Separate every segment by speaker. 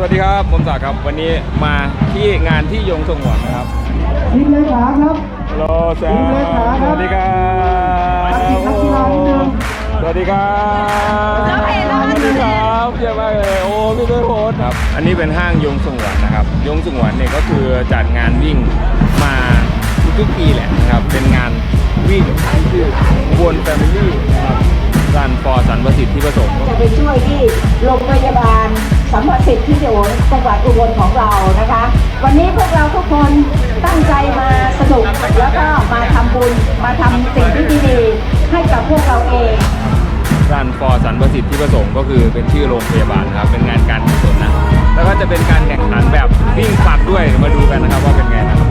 Speaker 1: สวัสดีครับ ผมศักดิ์ครับ วันนี้มาที่งานที่ยงสงวนนะครับ
Speaker 2: ทีมเลขาครับ
Speaker 1: โลแซ
Speaker 2: ทีมเลขาครับ
Speaker 1: สวัสดีครับ
Speaker 2: นักกีฬานิดนึง
Speaker 1: สวัสดีครับสวัสดีครับเยี่ยมมากเลยโอ้พี่ด้วยโพสครับ อันนี้เป็นห้างยงสงวนนะครับ ยงสงวนเนี่ยก็คือจัดงานวิ่งมาทุกๆปีแหละนะครับ เป็นงานวิ่งชื่อวนแฟมิลี่นะครับรันฟอร์สันประสิทธิ์ที่ประสงค์
Speaker 3: จะไปช่วยที่โรงพยาบาล สัมพับสิทธิ์ที่จังหวัดอุบลของเรานะคะ วันนี้พวกเราทุกคนตั้งใจมาสนุกแล้วก็มาทำบุญมาทำสิ่งที่ดีๆให้กับพวกเราเอง
Speaker 1: รันฟอร์สันประสิทธิ์ที่ประสงค์ก็คือเป็นชื่อโรงพยาบาลครับเป็นงานการกุศลนะแล้วก็จะเป็นการแข่งขันแบบวิ่งปัดด้วยมาดูกันนะครับว่าเป็นไงนะครับ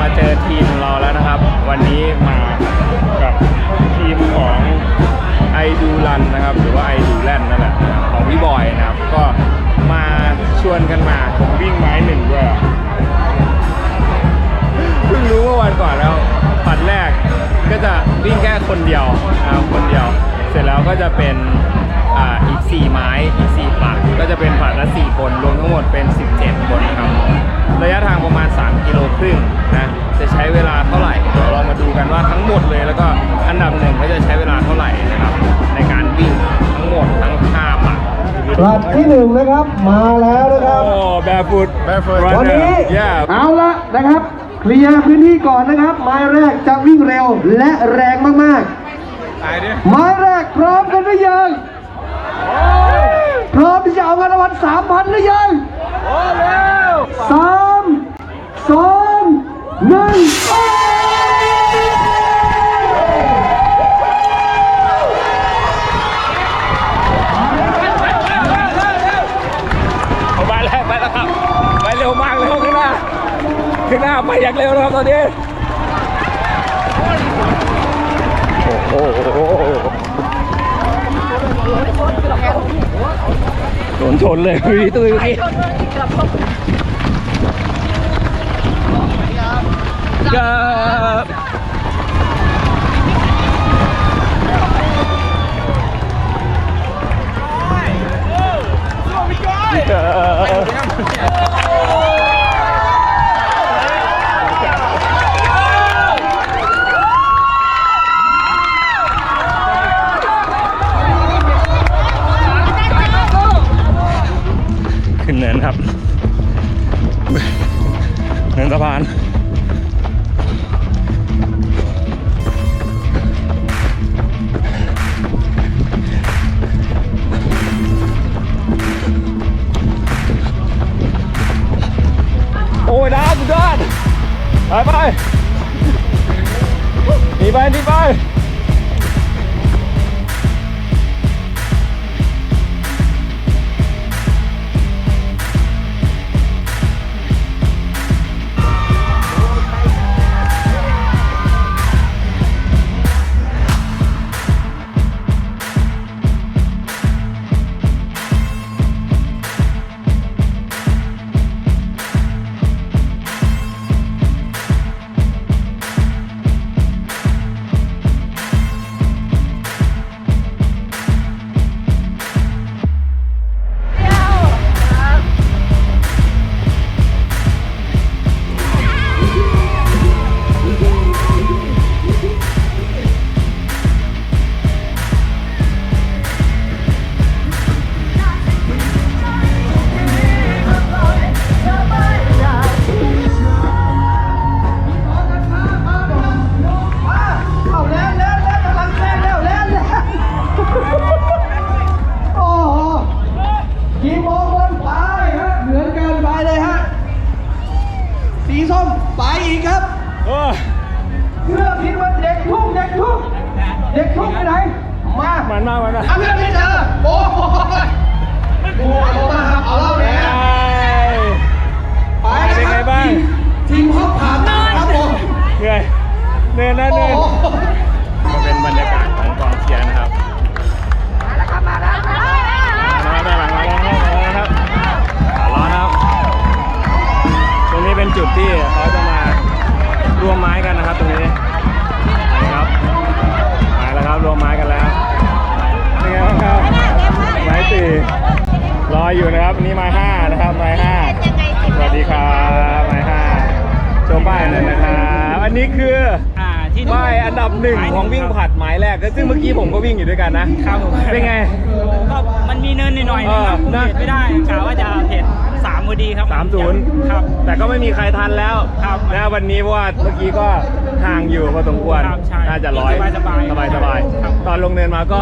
Speaker 4: มาเจ
Speaker 1: อทีมเราแล้วนะครับ วันนี้มากับทีมของไอดูรันนะครับ หรือว่าไอดูแลนนั่นแหละของพี่บอยนะครับ ก็มาชวนกันมาผมวิ่งไม้หนึ่งด้วยเพิ่งรู้เมื่อวันก่อนแล้วผัดแรกก็จะวิ่งแค่คนเดียวนะครับคนเดียว เสร็จแล้วก็จะเป็น อ่าอีก 4 ไม้อีก4ผัดก็จะเป็นผัดละ 4 คน รวมทั้งหมดเป็น 17 คนนะครับ ระยะทางประมาณ 3 กิโลครึ่งนะจะใช้เวลาเท่าไหร่เดี๋ยวเรามาดูกันว่าทั้งหมดเลย แล้วก็อันดับหนึ่งเขาจะใช้เวลาเท่าไหร่นะครับ ในการวิ่งทั้งหมดทั้ง5ผัด
Speaker 2: ผลัดที่หนึ่งนะครับมาแล้วนะครับ
Speaker 1: โอ้แบฟุตแบฟุต
Speaker 2: วันนี้
Speaker 1: yeah
Speaker 2: เอาละนะครับ เคลียร์พื้นที่ก่อนนะครับ ไม้แรกจะวิ่งเร็วและแรงมาก
Speaker 1: ตายดิ
Speaker 2: ๆไม้แรกพร้อมกันหรือยัง พร้อมที่จะเอาเงินรางวัลสามพันหรือยังสามสองหนึ่ง
Speaker 1: เอาไปแล้วไปแล้วครับ ไปเร็วมากเลยข้างหน้าข้างหน้าไปอย่างเร็วนะครับตอนนี้ โอ้โห โดนชนเลยพี่ตุ้ยเมื่อกี้ครับ โอ้ยน้ำสุดยอดไปไปหนีไปหนีไป
Speaker 2: เด็กทุ่งไปไหน มา
Speaker 1: มันมากมันมาก
Speaker 2: เอาพี่พี่เจอโอ้โหโอ้โหมาครับเอาเล่าเลย
Speaker 1: ไปเป็นไงบ้าง
Speaker 2: ทีมฮอปผ่านครับผม
Speaker 1: เหนื่อยเหนื่อยนะเหนื่อยก็เป็นบรรยากาศของกองเชียร์นะครับมาแล้วครับมาแล้วมาด้านหลังมาแล้วครับร้อนครับตรงนี้เป็นจุดที่เขา หนึ่งของวิ่งผลัดหมายแรกซึ่งเมื่อกี้ผมก็วิ่งอยู่ด้วยกันนะครับ
Speaker 5: ผม
Speaker 1: เป็นไง
Speaker 5: ก็มันมีเนินหน่อยๆนะครับ
Speaker 1: เออ
Speaker 5: คุม
Speaker 1: นะ
Speaker 5: เพจไม่ได้กะว่าจะเพจสามพอดีครับ
Speaker 1: สามศูนย์
Speaker 5: ครับ
Speaker 1: แต่ก็ไม่มีใครทันแล้ว
Speaker 5: ครับ
Speaker 1: นะวันนี้เพราะว่าเมื่อกี้ก็ห่างอยู่พอสมควร
Speaker 5: ครับใช่
Speaker 1: น่าจะร้อย
Speaker 5: สบายๆ
Speaker 1: สบายสบาย
Speaker 5: ครับ
Speaker 1: ตอนลงเนินมาก็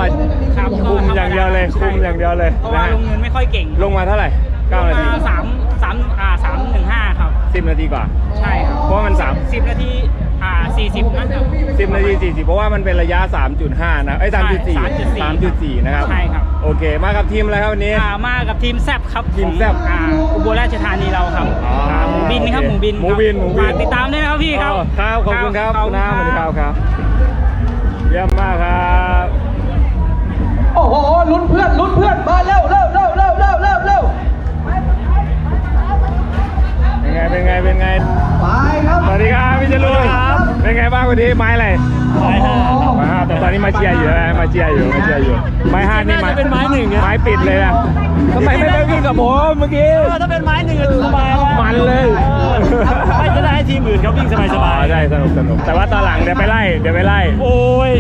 Speaker 5: ครับ
Speaker 1: คุมอย่างเดียวเลย
Speaker 5: ใช่
Speaker 1: คุมอย่างเดียวเลย
Speaker 5: เพราะว่า
Speaker 1: นะ
Speaker 5: ลงเงินไม่ค่อยเก่ง
Speaker 1: ลงมาเท่าไหร่9นาที
Speaker 5: มาสามสามอ่าสามหนึ่งห้าครับ
Speaker 1: 10 นาทีกว่า
Speaker 5: ใช่ครับ
Speaker 1: เพราะว่ามัน3
Speaker 5: สิบนาที อ่าสี่สิบนะครับ
Speaker 1: 10นาที40เพราะว่ามันเป็นระยะ 3.5 นะไอ้ย
Speaker 5: ใช่
Speaker 1: 3.4 3.4นะครับ
Speaker 5: ใช่ครับ
Speaker 1: โอเค มากับทีมอะไรครับวันนี้
Speaker 5: อ่ามากับทีมแซบครับ
Speaker 1: ทีมแซ่บ
Speaker 5: ของอ่าอุบลราชธานีเราครับ
Speaker 1: อ๋ออ่า
Speaker 5: หมูบินครับ
Speaker 1: โอเค
Speaker 5: หมูบิน
Speaker 1: หมูบินหมูบิน
Speaker 5: ฝากติดตามด้วยนะครับพี่ครับ
Speaker 1: อ๋อครับขอบคุณครับ
Speaker 5: ขอบ
Speaker 1: คุณ
Speaker 5: ณ
Speaker 1: น้าสวัสดีครับครับเยี่ยมมากครับ
Speaker 2: โอ้โห ลุ้นเพื่อน ลุ้นเพื่อน มาเร็วเร็วเร็วเร็วเร็วเร็วเร็ว
Speaker 1: เป็นไงเป็นไงเป็นไง
Speaker 2: ไปครับ
Speaker 1: สวัสดีครับพี่จรูนเป็นไงบ้างวันนี้ไม้อะไร
Speaker 2: ไม้ห้าครับ
Speaker 1: ไม้ห้าแต่ตอนนี้มาเชียร์อยู่นะมาเชียร์อยู่มาเชียร์อยู่ ไม้ห้านี่ไม้
Speaker 5: น่าจะเป็นไม้หนึ่งเนี่ย
Speaker 1: ไม้ปิดเลยนะทำไมไม่ไปวิ่งกับผมเมื่อกี้
Speaker 5: ถ้าเป็นไม้หนึ่งสบาย
Speaker 1: มันเลย
Speaker 5: ไม่จะได้ให้ทีมอื่นเขาวิ่งสบายสบาย
Speaker 1: อ๋อใช่สนุกสนุกแต่ว่าตอนหลังเดี๋ยวไปไล่เดี๋ยวไปไล่
Speaker 5: โอ้ย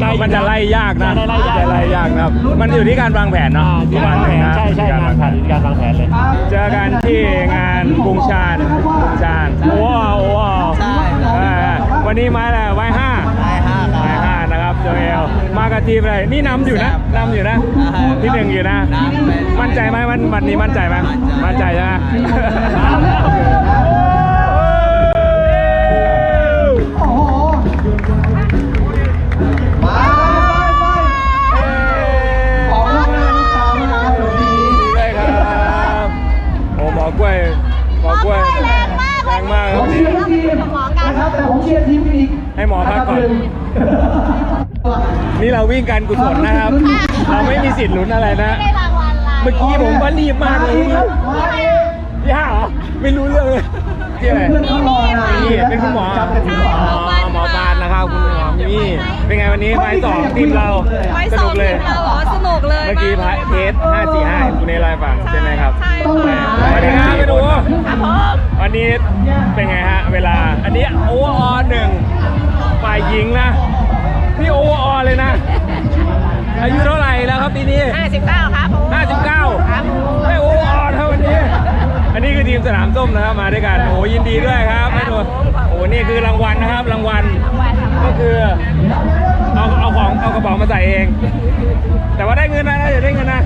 Speaker 5: ไกล
Speaker 1: มันจะไล่ยากนะ
Speaker 5: จะไล่ยาก
Speaker 1: จะไล่ยากนะครับ มันอยู่ที่การวางแผนเนาะ
Speaker 5: ที่วางแผนใช่ใช่
Speaker 1: การ
Speaker 5: งาน
Speaker 1: วางแผ
Speaker 5: ผ่าน
Speaker 1: น
Speaker 5: การวางแผนเลย
Speaker 1: เจอกันที่งานกรุงชาญกรุงชาญโอ้โหโอ้โห
Speaker 5: ใช่ครับ
Speaker 1: อ่าวันนี้มาแล้วไว้ห้า
Speaker 5: ไม้ห้า
Speaker 1: ไว้ห้านะครับ โจเอลมากับทีมอะไรนี่นำอยู่นะนำอยู่นะ ที่หนึ่งอยู่นะ มั่นใจไหมวันวันนี้มั่นใจไหมมั่นใจใช่ไหม
Speaker 2: โอ้โหมาไปไปออกนอกหน้าลูกสาวมาครับดี
Speaker 1: ได้ครับโอ้หมอกล้วยหมอกล้วยแรงมากค
Speaker 2: ผ
Speaker 1: รับ
Speaker 2: มเชียร์ทุกทีมนะครับแต่ผมเชียร์ทีมอีก
Speaker 1: ให้หมอพักก่อน
Speaker 2: หง
Speaker 1: นี่เราวิ่งการกุศลนะครับ เราไม่มีสิทธิ์ลุ้นอะไรนะ
Speaker 4: ได้รางวัลละ
Speaker 1: เมื่อกี้ผมก็รีบมากเลย
Speaker 2: ครับมาเอง
Speaker 1: พี่ห้าเหรอ ไม่รู้เรื่องเลยที่อะไร
Speaker 2: เพื่อนเขารอนาน
Speaker 1: นี่เป็นคุณหมอ
Speaker 2: จำกันถึงหรอ
Speaker 1: อ๋อหมอปานนะครับคุณหมอมี่เป็นไงวันนี้ไม้สองทีมเรา
Speaker 4: ไว้
Speaker 1: ส
Speaker 4: สอ
Speaker 1: นุ
Speaker 4: ง
Speaker 1: กเลย
Speaker 4: ทีมเราเหรอสนุกเลย
Speaker 1: เมื่อกี้พระเทส545คุณเอไลฟ์ฟังใช่ไหมครับ
Speaker 4: ใช่
Speaker 2: ต้องมา
Speaker 1: สวัสดีครับไปดู
Speaker 4: ครับผม
Speaker 1: วันนี้เป็นไงฮะเวลา อันนี้โอเวอร์ออหนึ่งฝ่ายหญิงนะ พี่โอเวอร์ออเลยนะ อายุเท่าไหร่แล้วครับปีนี้
Speaker 4: 59 ครับผม
Speaker 1: 59
Speaker 4: ครับผม
Speaker 1: ไม่โอเวอร์ออนะวันนี้ อันนี้คือทีมสนามส้มนะครับมาด้วยกันโอ้ยินดีด้วยครับไม่ดูโอ้นี่คือรางวัลนะครับรางวัลก็คือเอาเอาของเอากระเป๋ามาใส่เอง แต่ว่าได้เงินนะเดี๋ยวได้เงินนะ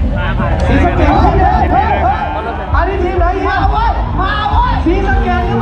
Speaker 2: สีสะเกด
Speaker 1: ยินดีด้วยครับ
Speaker 2: อันนี้ทีมไหนมาเว้ยมาเว้ยสีสะเกดขึ้นม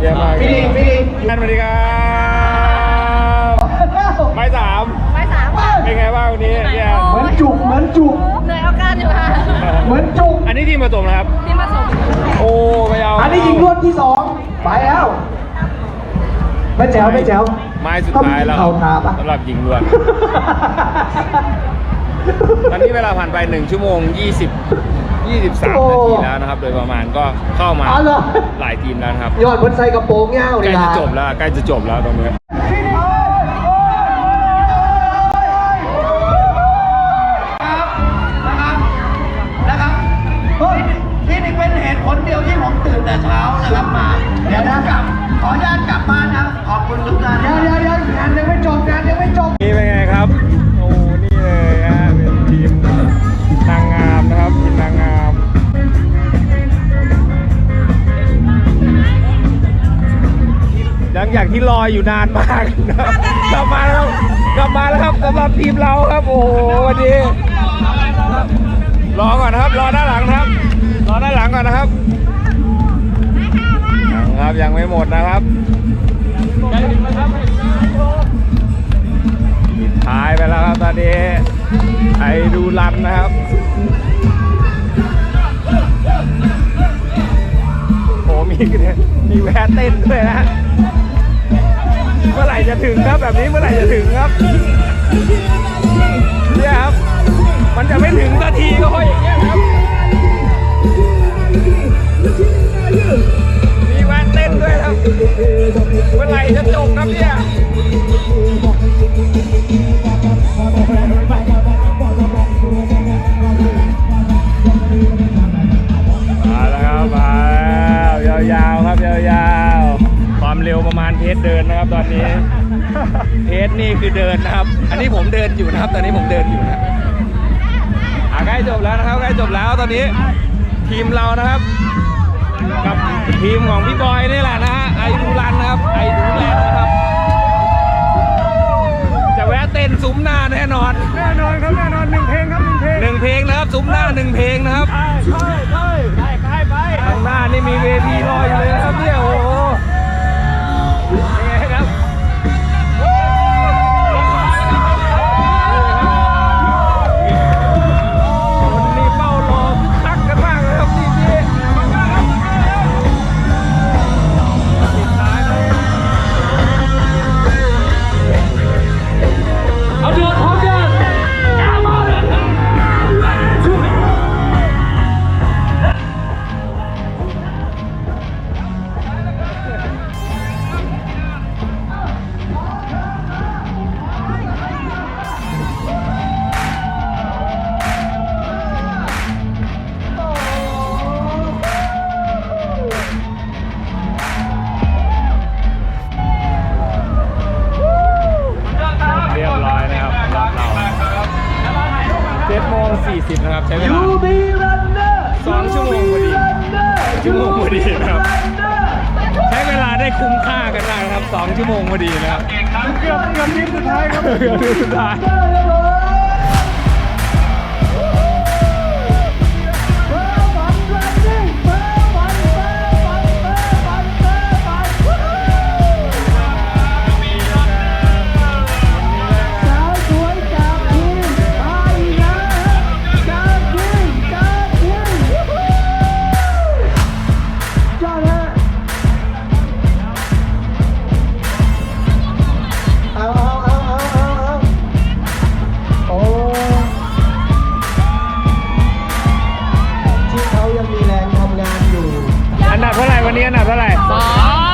Speaker 2: เยี่ยมมากพี่ดีพี่ดี
Speaker 1: ท่านสวัสดีครับไม้สาม
Speaker 4: ไปสามค่ะ
Speaker 1: เป็นไงบ้างวันนี้เนี่ย
Speaker 2: เหมือนจุกเหมือนจุก
Speaker 4: เหนื่อยเอาการอยู่ค่ะ
Speaker 2: เหมือนจุก
Speaker 1: อันนี้ทีมผสมนะครับ
Speaker 4: ที่มาส่ง
Speaker 1: โอ้ไม่เอา
Speaker 2: อันนี้ยิงรวดที่สองไปแล้วไม่แจ๋วไม่แจ๋ว
Speaker 1: ไม้สุดท้ายแล้ว
Speaker 2: ต้องยิงเข่าขาปะ
Speaker 1: สำหรับยิงล้วนตอนนี้เวลาลาผ่านไป1ชั่วโมง 20 23
Speaker 2: โอ้
Speaker 1: นาทีแล้วนะครับ โดยประมาณก็เข้ามา
Speaker 2: อ๋อเหรอ
Speaker 1: หลายทีมแล้วนะครับ
Speaker 2: ยอดบนใส่กระโปรงเงา
Speaker 1: ใก
Speaker 2: เลย
Speaker 1: ล้
Speaker 2: ล่ะ
Speaker 1: จะจบแล้วใกล้จะจบแล้วตรงนี้
Speaker 2: นะากที่
Speaker 1: รอยอยู่นานมากนะครับกลับมาแล้วกลับมาแล้วครับสำหรับทีมเราครับ โอ้โหวันนี้รอก่อนนะครับ รอด้านหลังนะครับ รอด้านหลังก่อนนะครับยังครับยังไม่หมดนะครับปิดท้ายไปแล้วครับตอนนี้ไอดูรันนะครับโอ้มีมีแวะเต้นด้วยนะ มื่อไหร่จะถึงครับแบบนี้เมื่อไหร่จะถึงครับเนี่ยครับ มันจะไม่ถึงนาทีก็เพราะอย่างเงี้ยครับมีแวนเต้นด้วยครับ เมื่อไหร่จะจบครับเนี่ย นะครับอันนี้ผมเดินอยู่นะครับ ตอนนี้ผมเดินอยู่นะอะใกล้จบแล้วนะครับใกล้จบแล้วตอนนี้ ทีมเรานะครับ กับทีมของพี่บอยนี่แหละนะฮะไอดูรันนะครับไอดูแลนนะครับ จะแวะเต้นซุ้มหน้าแน่นอน
Speaker 5: แน่นอนครับแน่นอนหนึ่งเพลงครับหนึ่งเพลง
Speaker 1: หนึ่งเพลงนะครับซุ้มหน้าหนึ่งเพลงนะครับ
Speaker 5: ใช่ใช่ใช่ไปไปไป
Speaker 1: ข้างหน้านี่มีเวทีรออยู่เลยนะครับเนี่ยโอ้โห งสี่สิบนะครับ ใช้เวลา
Speaker 2: บีรันเนอร์
Speaker 1: สองชั่วโมงพอดีชั่วโมงพอดีนะครับ ใช้เวลาได้คุ้มค่ากันมากนะครับสองชั่วโมงพอดีนะครับ
Speaker 5: เกือบเกือบทีมสุดท้ายครับ
Speaker 1: เกือบถึงสุดท้าย อันดับเท่าไหร่สอง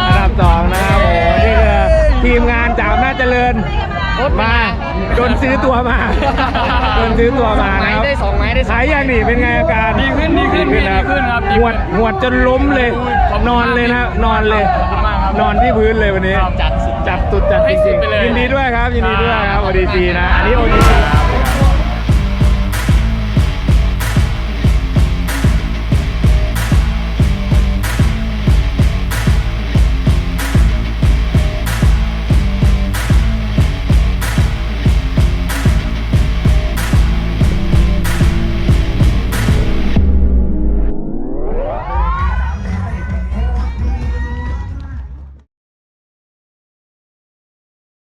Speaker 1: อันดับสองนะครับโอ้โหนี่คือทีมงานจากอำนาจเจริญมาโดนซื้อตัวมาโดนซื้อตัวมานะครับ
Speaker 5: ได้สองไม้ได้สอง
Speaker 1: หายยังดีเป็นไงอาการ
Speaker 5: ดีขึ้นดีขึ้น
Speaker 1: นะครับ
Speaker 5: ดีขึ้นครับดี
Speaker 1: ห
Speaker 5: ขึ้น
Speaker 1: วดหวดจนล้มเลยนอนเลยนะนอนเลย
Speaker 5: ขอบคุณมากครับ
Speaker 1: นอนที่พื้นเลยวันนี้
Speaker 5: ครับจัดสุด
Speaker 1: จัดสุดจัดจ
Speaker 5: ให้สุ
Speaker 1: ริ
Speaker 5: ด
Speaker 1: ง
Speaker 5: ไปเลย
Speaker 1: ๆยินดีด้วยครับยินดีด้วยครับ
Speaker 5: ครับ
Speaker 1: โอดีซีนะอันนี้โอดีซี